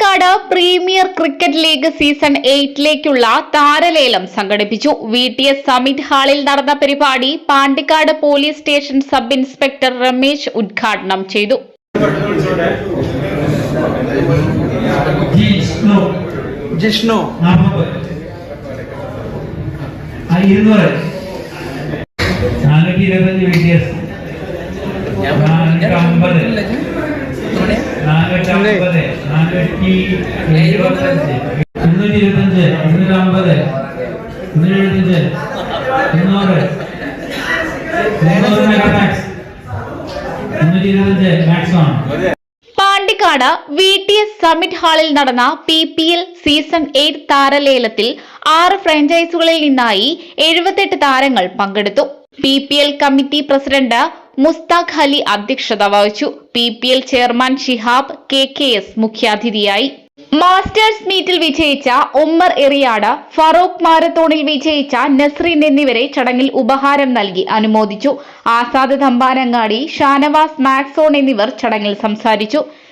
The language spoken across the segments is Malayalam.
Pandikkad premier cricket league season എയ്റ്റിലേക്കുള്ള താരലേലം സംഘടിപ്പിച്ചു. വി ടി എസ് സമിറ്റ് ഹാളിൽ നടന്ന പരിപാടി Pandikkad police station sub inspector Ramesh ഉദ്ഘാടനം ചെയ്തു. ജിഷ്ണു. ഇരുപത്തഞ്ച് വി ടി എസ്. അമ്പത്. ഇരുന്നൂറ്റി അമ്പത് എഴുപത്തഞ്ച് മുന്നൂറ്റി ഇരുപത്തഞ്ച് maximum Pandikkad V T S summit ഹാളിൽ നടന്ന P P L season eight താരലേലത്തിൽ ആറ് ഫ്രാഞ്ചൈസുകളിൽ നിന്നായി എഴുപത്തെട്ട് താരങ്ങൾ പങ്കെടുത്തു. P P L committee president Mushtaq Ali അധ്യക്ഷത വഹിച്ചു. P P L chairman Shihab K K S മുഖ്യാതിഥിയായി. മാസ്റ്റേഴ്സ് മീറ്റിൽ വിജയിച്ച ഉമ്മർ എറിയാട് ഫറൂഖ് മാരത്തോണിൽ വിജയിച്ച നസ്രീൻ എന്നിവരെ ചടങ്ങിൽ ഉപഹാരം നൽകി അനുമോദിച്ചു. ആസാദ് തമ്പാനങ്ങാടി ഷാനവാസ് മാക്സോൺ എന്നിവർ ചടങ്ങിൽ സംസാരിച്ചു.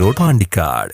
റോഡ് പാണ്ടിക്കാട്